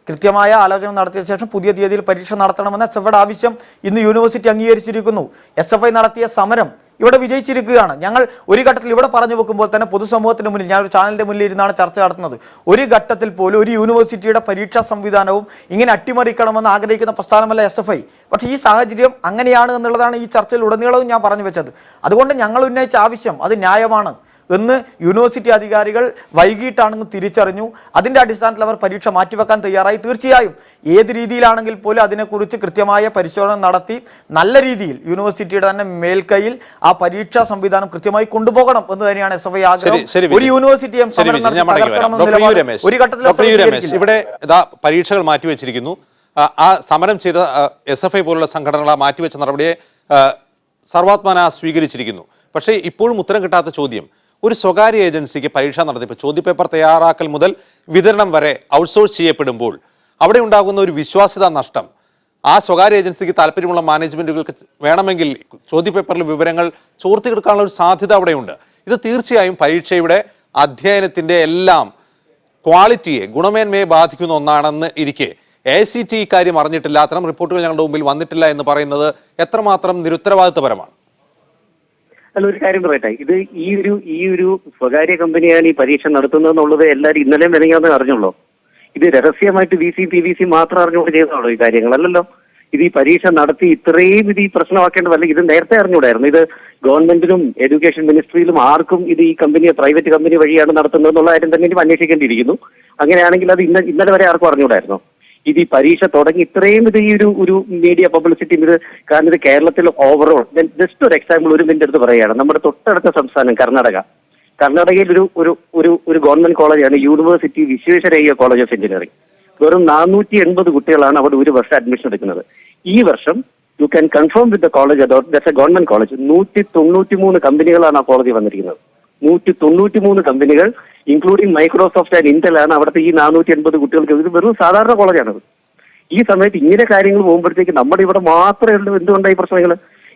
കൃത്യമായ ആലോചന നടത്തിയ ശേഷം പുതിയ തീയതിയിൽ പരീക്ഷ നടത്തണമെന്ന എസ് എഫ്ഐയുടെ ആവശ്യം ഇന്ന് യൂണിവേഴ്സിറ്റി അംഗീകരിച്ചിരിക്കുന്നു. എസ് നടത്തിയ സമരം ഇവിടെ വിജയിച്ചിരിക്കുകയാണ്. ഞങ്ങൾ ഒരു ഘട്ടത്തിൽ ഇവിടെ പറഞ്ഞു വെക്കുമ്പോൾ തന്നെ പൊതുസമൂഹത്തിന് മുന്നിൽ ഞാൻ ഒരു ചാനലിന്റെ മുന്നിൽ ഇരുന്നാണ് ചർച്ച നടത്തുന്നത്. ഒരു ഘട്ടത്തിൽ പോലും ഒരു യൂണിവേഴ്സിറ്റിയുടെ പരീക്ഷാ സംവിധാനവും ഇങ്ങനെ അട്ടിമറിക്കണമെന്ന് ആഗ്രഹിക്കുന്ന പ്രസ്ഥാനമല്ല എസ് എഫ് ഐ. പക്ഷേ ഈ സാഹചര്യം അങ്ങനെയാണ് എന്നുള്ളതാണ് ഈ ചർച്ചയിൽ ഉടനീളവും ഞാൻ പറഞ്ഞു വെച്ചത്. അതുകൊണ്ട് ഞങ്ങൾ ഉന്നയിച്ച ആവശ്യം അത് ന്യായമാണ്. എന്ന് യൂണിവേഴ്സിറ്റി അധികാരികൾ വൈകിട്ടാണെന്ന് തിരിച്ചറിഞ്ഞു. അതിന്റെ അടിസ്ഥാനത്തിൽ അവർ പരീക്ഷ മാറ്റിവെക്കാൻ തയ്യാറായി. തീർച്ചയായും ഏത് രീതിയിലാണെങ്കിൽ പോലും അതിനെക്കുറിച്ച് കൃത്യമായ പരിശോധന നടത്തി നല്ല രീതിയിൽ യൂണിവേഴ്സിറ്റിയുടെ തന്നെ മേൽക്കൈയിൽ ആ പരീക്ഷാ സംവിധാനം കൃത്യമായി കൊണ്ടുപോകണം എന്ന് തന്നെയാണ് എസ് എഫ് ഐ ആഗ്രഹം. ഒരു യൂണിവേഴ്സിറ്റിയും സമരം നടത്തി ഒരു ഘട്ടത്തിൽ ഇവിടെ പരീക്ഷകൾ മാറ്റിവെച്ചിരിക്കുന്നു. ആ, ആ സമരം ചെയ്ത എസ് എഫ് ഐ പോലുള്ള സംഘടനകൾ ആ മാറ്റിവെച്ച നടപടിയെ സർവാത്മാന സ്വീകരിച്ചിരിക്കുന്നു. പക്ഷേ ഇപ്പോഴും ഉത്തരം കിട്ടാത്ത ചോദ്യം ഒരു സ്വകാര്യ ഏജൻസിക്ക് പരീക്ഷ നടത്തിപ്പ് ചോദ്യപേപ്പർ തയ്യാറാക്കൽ മുതൽ വിതരണം വരെ ഔട്ട്സോഴ്സ് ചെയ്യപ്പെടുമ്പോൾ അവിടെ ഉണ്ടാകുന്ന ഒരു വിശ്വാസ്യത നഷ്ടം. ആ സ്വകാര്യ ഏജൻസിക്ക് താല്പര്യമുള്ള മാനേജ്മെന്റുകൾക്ക് വേണമെങ്കിൽ ചോദ്യപേപ്പറിലെ വിവരങ്ങൾ ചോർത്തിയെടുക്കാനുള്ള ഒരു സാധ്യത അവിടെയുണ്ട്. ഇത് തീർച്ചയായും പരീക്ഷയുടെ അധ്യയനത്തിന്റെ എല്ലാം ക്വാളിറ്റിയെ ഗുണമേന്മയെ ബാധിക്കുന്ന ഒന്നാണെന്ന് ഇരിക്കെ. എ സി ടി ഇക്കാര്യം അറിഞ്ഞിട്ടില്ല. അത്തരം റിപ്പോർട്ടുകൾ ഞങ്ങളുടെ മുമ്പിൽ വന്നിട്ടില്ല എന്ന് പറയുന്നത് എത്രമാത്രം നിരുത്തരവാദിത്തപരമാണ്? അല്ല ഒരു കാര്യം പറയട്ടെ. ഇത് ഈ ഒരു ഈ ഒരു സ്വകാര്യ കമ്പനിയാണ് ഈ പരീക്ഷ നടത്തുന്നത് എന്നുള്ളത് എല്ലാവരും ഇന്നലെയും വിലങ്ങാന്ന് അറിഞ്ഞുള്ളൂ. ഇത് രഹസ്യമായിട്ട് V C P V C മാത്രം അറിഞ്ഞുകൊണ്ട് ചെയ്തതാണോ ഈ കാര്യങ്ങളല്ലല്ലോ. ഇത് ഈ പരീക്ഷ നടത്തി ഇത്രയും ഇത് ഈ പ്രശ്നമാക്കേണ്ടതല്ല ഇത് നേരത്തെ അറിഞ്ഞുകൂടായിരുന്നു. ഇത് ഗവൺമെന്റിനും എഡ്യൂക്കേഷൻ മിനിസ്ട്രിയിലും ആർക്കും ഇത് ഈ കമ്പനിയെ പ്രൈവറ്റ് കമ്പനി വഴിയാണ് നടത്തുന്നത് എന്നുള്ള കാര്യം തന്നെ അന്വേഷിക്കേണ്ടിയിരിക്കുന്നു. അങ്ങനെയാണെങ്കിൽ അത് ഇന്ന ഇന്നലെ വരെ ആർക്കും അറിഞ്ഞൂടായിരുന്നു ഇത് ഈ പരീക്ഷ തുടങ്ങി ഇത്രയും ഇത് ഈ ഒരു ഒരു മീഡിയ പബ്ലിസിറ്റി ഇത് കാരണം ഇത് കേരളത്തിൽ ഓവറോൾ ജസ്റ്റ് ഒരു എക്സാമ്പിൾ ഒരു മിനിറ്റ് എടുത്ത് പറയുകയാണ്. നമ്മുടെ തൊട്ടടുത്ത സംസ്ഥാനം കർണാടക. കർണാടകയിൽ ഒരു ഒരു ഒരു ഒരു ഗവൺമെന്റ് കോളേജാണ് university Visvesvaraya college of engineering വെറും നാനൂറ്റി എൺപത് കുട്ടികളാണ് അവിടെ ഒരു വർഷം അഡ്മിഷൻ എടുക്കുന്നത്. ഈ വർഷം you can confirm with the college the government college നൂറ്റി തൊണ്ണൂറ്റി മൂന്ന് കമ്പനികളാണ് ആ കോളേജിൽ വന്നിരിക്കുന്നത്. നൂറ്റി തൊണ്ണൂറ്റി മൂന്ന് കമ്പനികൾ ഇൻക്ലൂഡിംഗ് മൈക്രോസോഫ്റ്റ് ആൻഡ് ഇന്റൽ ആണ് അവിടുത്തെ ഈ നാനൂറ്റി എൺപത് കുട്ടികൾക്ക്. ഇത് വെറും സാധാരണ കോളേജാണത്. ഈ സമയത്ത് ഇങ്ങനെ കാര്യങ്ങൾ പോകുമ്പോഴത്തേക്ക് നമ്മുടെ ഇവിടെ മാത്രമേ ഉള്ളൂ. ഈ പ്രശ്നങ്ങൾ?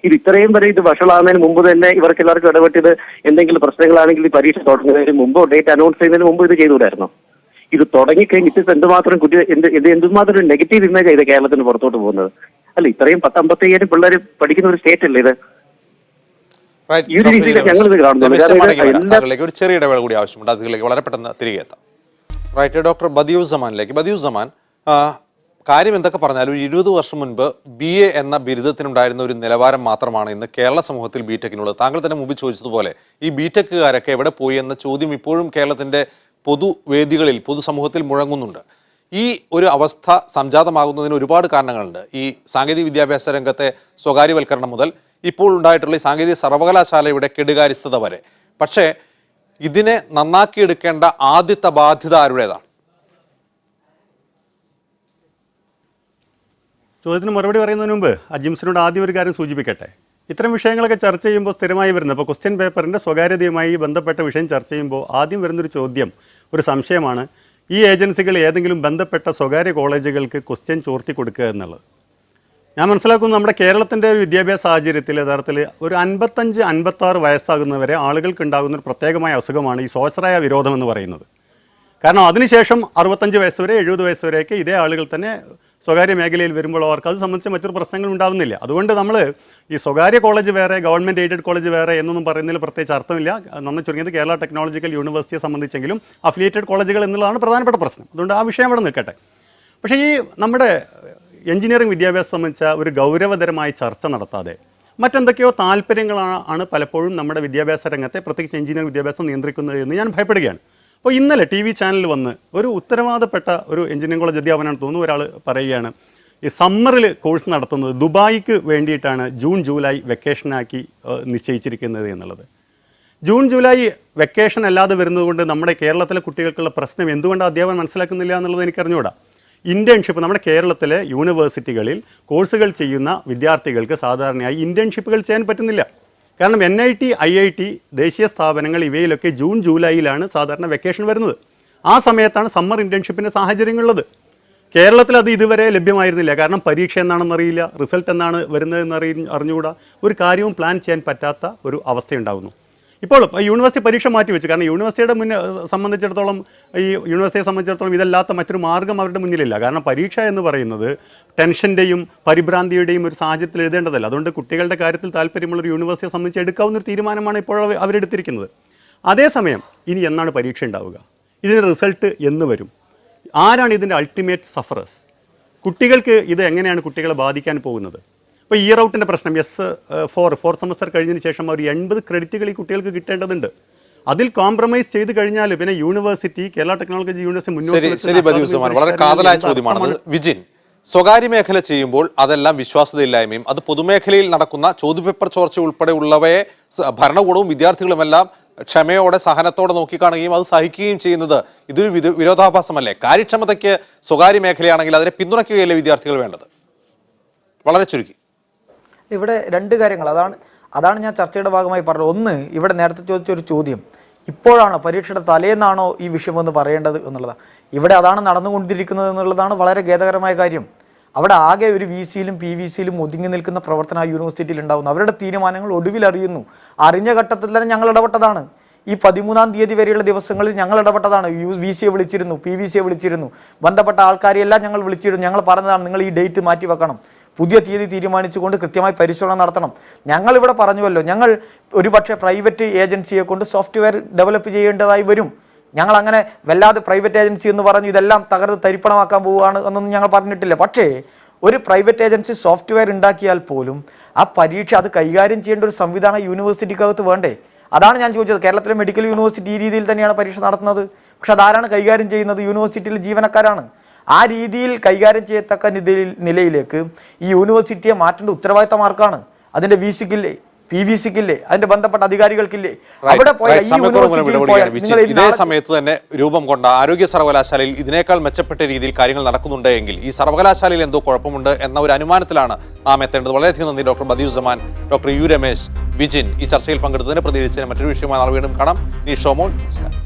ഇത് ഇത്രയും വരെ ഇത് വഷളാകുന്നതിന് മുമ്പ് തന്നെ ഇവർക്ക് എല്ലാവർക്കും ഇടപെട്ടത് എന്തെങ്കിലും പ്രശ്നങ്ങളാണെങ്കിൽ ഈ പരീക്ഷ തുടങ്ങുന്നതിന് മുമ്പോ ഡേറ്റ് അനൗൺസ് ചെയ്യുന്നതിന് മുമ്പ് ഇത് ചെയ്തുകൂടായിരുന്നോ? ഇത് തുടങ്ങിക്കഴിഞ്ഞിട്ട് ഇത് എന്തുമാത്രം കുട്ടി എന്ത് ഇത് എന്തുമാത്രം നെഗറ്റീവ് ഇമേജ് ഇത് കേരളത്തിന് പുറത്തോട്ട് പോകുന്നത്? അല്ല ഇത്രയും പത്തമ്പത്തയ്യായിരം പിള്ളേർ പഠിക്കുന്ന ഒരു സ്റ്റേറ്റ് അല്ലേ ഇത്. ഈ ഒരു ഇത് ഒരു ചെറിയ ഇടവേള കൂടി ആവശ്യമുണ്ട്. അതിലേക്ക് വളരെ പെട്ടെന്ന് തിരികെ എത്താം. റൈറ്റ് ഡോക്ടർ ബദിയുസമാനിലേക്ക് ബദിയുസമാൻ കാര്യം എന്തൊക്കെ പറഞ്ഞാലും ഒരു ഇരുപത് വർഷം മുൻപ് ബി എ എന്ന ബിരുദത്തിനുണ്ടായിരുന്ന ഒരു നിലവാരം മാത്രമാണ് ഇന്ന് കേരള സമൂഹത്തിൽ ബി ടെക്കിനുള്ളത് താങ്കൾ തന്നെ മുമ്പ് ചോദിച്ചതുപോലെ ഈ ബി ടെക്കുകാരൊക്കെ എവിടെ പോയി എന്ന ചോദ്യം ഇപ്പോഴും കേരളത്തിന്റെ പൊതുവേദികളിൽ പൊതുസമൂഹത്തിൽ മുഴങ്ങുന്നുണ്ട്. ഈ ഒരു അവസ്ഥ സംജാതമാകുന്നതിന് ഒരുപാട് കാരണങ്ങളുണ്ട്. ഈ സാങ്കേതിക വിദ്യാഭ്യാസ രംഗത്തെ സ്വകാര്യവൽക്കരണം മുതൽ ഇപ്പോൾ ഉണ്ടായിട്ടുള്ള ഈ സാങ്കേതിക സർവകലാശാലയുടെ കെടുകാര്യസ്ഥത വരെ. പക്ഷേ ഇതിനെ നന്നാക്കിയെടുക്കേണ്ട ആദ്യത്തെ ബാധ്യത ആരുടേതാണ്? ചോദ്യത്തിന് മറുപടി പറയുന്നതിന് മുമ്പ് അജിംസിനോട് ആദ്യം ഒരു കാര്യം സൂചിപ്പിക്കട്ടെ. ഇത്തരം വിഷയങ്ങളൊക്കെ ചർച്ച ചെയ്യുമ്പോൾ സ്ഥിരമായി വരുന്നത് ഇപ്പോൾ ക്വസ്റ്റ്യൻ പേപ്പറിന്റെ സ്വകാര്യതയുമായി ബന്ധപ്പെട്ട വിഷയം ചർച്ച ചെയ്യുമ്പോൾ ആദ്യം വരുന്നൊരു ചോദ്യം ഒരു സംശയമാണ്. ഈ ഏജൻസികൾ ഏതെങ്കിലും ബന്ധപ്പെട്ട സ്വകാര്യ കോളേജുകൾക്ക് ക്വസ്റ്റ്യൻ ചോർത്തി കൊടുക്കുക എന്നുള്ളത്. ഞാൻ മനസ്സിലാക്കുന്നു നമ്മുടെ കേരളത്തിന്റെ ഒരു വിദ്യാഭ്യാസ സാഹചര്യത്തിൽ യഥാർത്ഥത്തിൽ ഒരു അൻപത്തഞ്ച് അൻപത്താറ് വയസ്സാകുന്നവരെ ആളുകൾക്ക് ഉണ്ടാകുന്ന ഒരു പ്രത്യേകമായ അസുഖമാണ് ഈ സ്വാശ്രയ വിരോധം എന്ന് പറയുന്നത്. കാരണം അതിനുശേഷം അറുപത്തഞ്ച് വയസ്സ് വരെ എഴുപത് വയസ്സ് വരെയൊക്കെ ഇതേ ആളുകൾ തന്നെ സ്വകാര്യ മേഖലയിൽ വരുമ്പോൾ അവർക്ക് അത് സംബന്ധിച്ച് മറ്റൊരു പ്രശ്നങ്ങൾ ഉണ്ടാകുന്നില്ല അതുകൊണ്ട് നമ്മൾ ഈ സ്വകാര്യ കോളേജ് വേറെ ഗവൺമെന്റ് എയ്ഡഡ് കോളേജ് വേറെ എന്നൊന്നും പറയുന്നതിൽ പ്രത്യേകിച്ച് അർത്ഥമില്ല. നന്ന ചുരുങ്ങിയത് കേരള ടെക്നോളജിക്കൽ യൂണിവേഴ്സിറ്റിയെ സംബന്ധിച്ചെങ്കിലും അഫിലിയേറ്റഡ് കോളേജുകൾ എന്നുള്ളതാണ് പ്രധാനപ്പെട്ട പ്രശ്നം. അതുകൊണ്ട് ആ വിഷയം അവിടെ നിൽക്കട്ടെ. പക്ഷേ ഈ നമ്മുടെ എഞ്ചിനീയറിംഗ് വിദ്യാഭ്യാസം സംബന്ധിച്ച ഒരു ഗൗരവതരമായ ചർച്ച നടത്താതെ മറ്റെന്തൊക്കെയോ താല്പര്യങ്ങളാണ് പലപ്പോഴും നമ്മുടെ വിദ്യാഭ്യാസ രംഗത്തെ പ്രത്യേകിച്ച് എഞ്ചിനീയറിംഗ് വിദ്യാഭ്യാസം നിയന്ത്രിക്കുന്നത് എന്ന് ഞാൻ ഭയപ്പെടുകയാണ്. അപ്പോൾ ഇന്നലെ ടി വി ചാനലിൽ വന്ന് ഒരു ഉത്തരവാദപ്പെട്ട ഒരു എഞ്ചിനീയറിംഗ് കോളേജ് അധ്യാപനാണ് തോന്നുന്നു ഒരാൾ പറയുകയാണ്. ഈ സമ്മറിൽ കോഴ്സ് നടത്തുന്നത് ദുബായിക്ക് വേണ്ടിയിട്ടാണ് ജൂൺ ജൂലൈ വെക്കേഷനാക്കി നിശ്ചയിച്ചിരിക്കുന്നത് എന്നുള്ളത്. ജൂൺ ജൂലൈ വെക്കേഷൻ അല്ലാതെ വരുന്നതുകൊണ്ട് നമ്മുടെ കേരളത്തിലെ കുട്ടികൾക്കുള്ള പ്രശ്നം എന്തുകൊണ്ട് അധ്യാപകൻ മനസ്സിലാക്കുന്നില്ല എന്നുള്ളത് എനിക്ക് അറിഞ്ഞുകൂടാ ഇന്റേൺഷിപ്പ് നമ്മുടെ കേരളത്തിലെ യൂണിവേഴ്സിറ്റികളിൽ കോഴ്സുകൾ ചെയ്യുന്ന വിദ്യാർത്ഥികൾക്ക് സാധാരണയായി ഇന്റേൺഷിപ്പുകൾ ചെയ്യാൻ പറ്റുന്നില്ല. കാരണം N I T I I T ദേശീയ സ്ഥാപനങ്ങൾ ഇവയിലൊക്കെ ജൂൺ ജൂലൈയിലാണ് സാധാരണ വെക്കേഷൻ വരുന്നത്. ആ സമയത്താണ് സമ്മർ ഇന്റേൺഷിപ്പിന്റെ സാഹചര്യങ്ങളുള്ളത്. കേരളത്തിൽ അത് ഇതുവരെ ലഭ്യമായിരുന്നില്ല. കാരണം പരീക്ഷ എന്നാണെന്ന് അറിയില്ല റിസൾട്ട് എന്നാണ് വരുന്നതെന്ന് അറിഞ്ഞുകൂടാ. ഒരു കാര്യവും പ്ലാൻ ചെയ്യാൻ പറ്റാത്ത ഒരു അവസ്ഥയുണ്ടാകുന്നു ഇപ്പോൾ യൂണിവേഴ്സിറ്റി പരീക്ഷ മാറ്റി വെച്ചു. കാരണം യൂണിവേഴ്സിറ്റിയുടെ മുന്നേ സംബന്ധിച്ചിടത്തോളം ഈ യൂണിവേഴ്സിറ്റിയെ സംബന്ധിച്ചിടത്തോളം ഇതല്ലാത്ത മറ്റൊരു മാർഗം അവരുടെ മുന്നിലില്ല. കാരണം പരീക്ഷ എന്ന് പറയുന്നത് ടെൻഷന്റെയും പരിഭ്രാന്തിയുടെയും ഒരു സാഹചര്യത്തിൽ എഴുതേണ്ടതല്ല. അതുകൊണ്ട് കുട്ടികളുടെ കാര്യത്തിൽ താല്പര്യമുള്ള ഒരു യൂണിവേഴ്സിറ്റിയെ സംബന്ധിച്ച് എടുക്കാവുന്ന ഒരു തീരുമാനമാണ് ഇപ്പോൾ അവ- അവരെടുത്തിരിക്കുന്നത്. അതേസമയം ഇനി എന്നാണ് പരീക്ഷ ഉണ്ടാവുക? ഇതിന് റിസൾട്ട് എന്ന് വരും. ആരാണ് ഇതിന്റെ അൾട്ടിമേറ്റ് സഫറേഴ്സ്? കുട്ടികൾക്ക് ഇത് എങ്ങനെയാണ് കുട്ടികളെ ബാധിക്കാൻ പോകുന്നത്? ഇപ്പോൾ ഇയർ ഔട്ടിന്റെ പ്രശ്നം. എസ് ഫോർ ഫോർ സെമസ്റ്റർ കഴിഞ്ഞതിന് ശേഷം ഒരു എൺപത് ക്രെഡിറ്റുകൾ ഈ കുട്ടികൾക്ക് കിട്ടേണ്ടതുണ്ട്. അതിൽ കോംപ്രമൈസ് ചെയ്ത് കഴിഞ്ഞാൽ പിന്നെ യൂണിവേഴ്സിറ്റി കേരള ടെക്നോളജി യൂണിവേഴ്സിറ്റി മുന്നോട്ട് വളരെ കാതലായ ചോദ്യമാണ്. വിജിൻ. സ്വകാര്യ മേഖല ചെയ്യുമ്പോൾ അതെല്ലാം വിശ്വാസ്യതയില്ലായ്മയും അത് പൊതുമേഖലയിൽ നടക്കുന്ന ചോദ്യപേപ്പർ ചോർച്ച ഉൾപ്പെടെയുള്ളവയെ ഭരണകൂടവും വിദ്യാർത്ഥികളുമെല്ലാം ക്ഷമയോടെ സഹനത്തോടെ നോക്കിക്കാണുകയും അത് സഹിക്കുകയും ചെയ്യുന്നത് ഇതൊരു വിരോ- വിരോധാഭാസമല്ലേ? കാര്യക്ഷമതയ്ക്ക് സ്വകാര്യ മേഖലയാണെങ്കിൽ അതിനെ പിന്തുണയ്ക്കുകയല്ലേ വിദ്യാർത്ഥികൾ വേണ്ടത്? വളരെ ചുരുക്കി. ഇവിടെ രണ്ട് കാര്യങ്ങൾ. അതാണ് അതാണ് ഞാൻ ചർച്ചയുടെ ഭാഗമായി പറഞ്ഞത്. ഒന്ന് ഇവിടെ നേരത്തെ ചോദിച്ച ഒരു ചോദ്യം. ഇപ്പോഴാണോ പരീക്ഷയുടെ തലേന്നാണോ ഈ വിഷയമെന്ന് പറയേണ്ടത് എന്നുള്ളതാണ്. ഇവിടെ അതാണ് നടന്നുകൊണ്ടിരിക്കുന്നത് എന്നുള്ളതാണ് വളരെ ഖേദകരമായ കാര്യം. അവിടെ ആകെ ഒരു വി സിയിലും പി വി സിയിലും ഒതുങ്ങി നിൽക്കുന്ന പ്രവർത്തനം ആ യൂണിവേഴ്സിറ്റിയിൽ ഉണ്ടാകുന്നു അവരുടെ തീരുമാനങ്ങൾ ഒടുവിൽ അറിയുന്നു. അറിഞ്ഞ ഘട്ടത്തിൽ തന്നെ ഞങ്ങൾ ഇടപെട്ടതാണ്. ഈ പതിമൂന്നാം തീയതി വരെയുള്ള ദിവസങ്ങളിൽ ഞങ്ങൾ ഇടപെട്ടതാണ്. യു വി സിയെ വിളിച്ചിരുന്നു പി വി സിയെ വിളിച്ചിരുന്നു. ബന്ധപ്പെട്ട ആൾക്കാരെയെല്ലാം ഞങ്ങൾ വിളിച്ചിരുന്നു. ഞങ്ങൾ പറഞ്ഞതാണ് നിങ്ങൾ ഈ ഡേറ്റ് മാറ്റി വെക്കണം. പുതിയ തീയതി തീരുമാനിച്ചുകൊണ്ട് കൃത്യമായി പരിശോധന നടത്തണം. ഞങ്ങൾ ഇവിടെ പറഞ്ഞുവല്ലോ ഞങ്ങൾ ഒരുപക്ഷെ പ്രൈവറ്റ് ഏജൻസിയെ കൊണ്ട് സോഫ്റ്റ്വെയർ ഡെവലപ്പ് ചെയ്യേണ്ടതായി വരും. ഞങ്ങൾ അങ്ങനെ വല്ലാതെ പ്രൈവറ്റ് ഏജൻസി എന്ന് പറഞ്ഞ് ഇതെല്ലാം തകർത്ത് തരിപ്പണമാക്കാൻ പോവുകയാണ് എന്നൊന്നും ഞങ്ങൾ പറഞ്ഞിട്ടില്ല. പക്ഷേ ഒരു പ്രൈവറ്റ് ഏജൻസി സോഫ്റ്റ്വെയർ ഉണ്ടാക്കിയാൽ പോലും ആ പരീക്ഷ അത് കൈകാര്യം ചെയ്യേണ്ട ഒരു സംവിധാനം യൂണിവേഴ്സിറ്റിക്കകത്ത് വേണ്ടേ? അതാണ് ഞാൻ ചോദിച്ചത്. കേരളത്തിലെ മെഡിക്കൽ യൂണിവേഴ്സിറ്റി ഈ രീതിയിൽ തന്നെയാണ് പരീക്ഷ നടത്തുന്നത്. പക്ഷെ അതാരാണ് കൈകാര്യം ചെയ്യുന്നത്? യൂണിവേഴ്സിറ്റിയിലെ ജീവനക്കാരാണ്. ആ രീതിയിൽ കൈകാര്യം ചെയ്യത്തക്ക നിലയിലേക്ക് ഈ യൂണിവേഴ്സിറ്റിയെ മാറ്റേണ്ട ഉത്തരവാദിത്തം ആർക്കാണ്? അതിന്റെ വി സിക്കില്ലേ പി വി സിക്കില്ലേ? അതിന്റെ ബന്ധപ്പെട്ട അധികാരികൾക്കില്ലേ? അവിടെ. നിങ്ങൾ ഇതേ സമയത്ത് തന്നെ രൂപം കൊണ്ട ആരോഗ്യ സർവകലാശാലയിൽ ഇതിനേക്കാൾ മെച്ചപ്പെട്ട രീതിയിൽ കാര്യങ്ങൾ നടക്കുന്നുണ്ട് എങ്കിൽ ഈ സർവകലാശാലയിൽ എന്തോ കുഴപ്പമുണ്ട് എന്ന ഒരു അനുമാനത്തിലാണ് നാം എത്തേണ്ടത്. വളരെയധികം നന്ദി doctor Badiu Zaman doctor U Ramesh Vijin. ഈ ചർച്ചയിൽ പങ്കെടുത്തതിന് പ്രതികരിച്ചതിന് മറ്റൊരു വിഷയമായി നാളെ വീണ്ടും കാണാം. ഈ ഷോമോൾ നമസ്കാരം.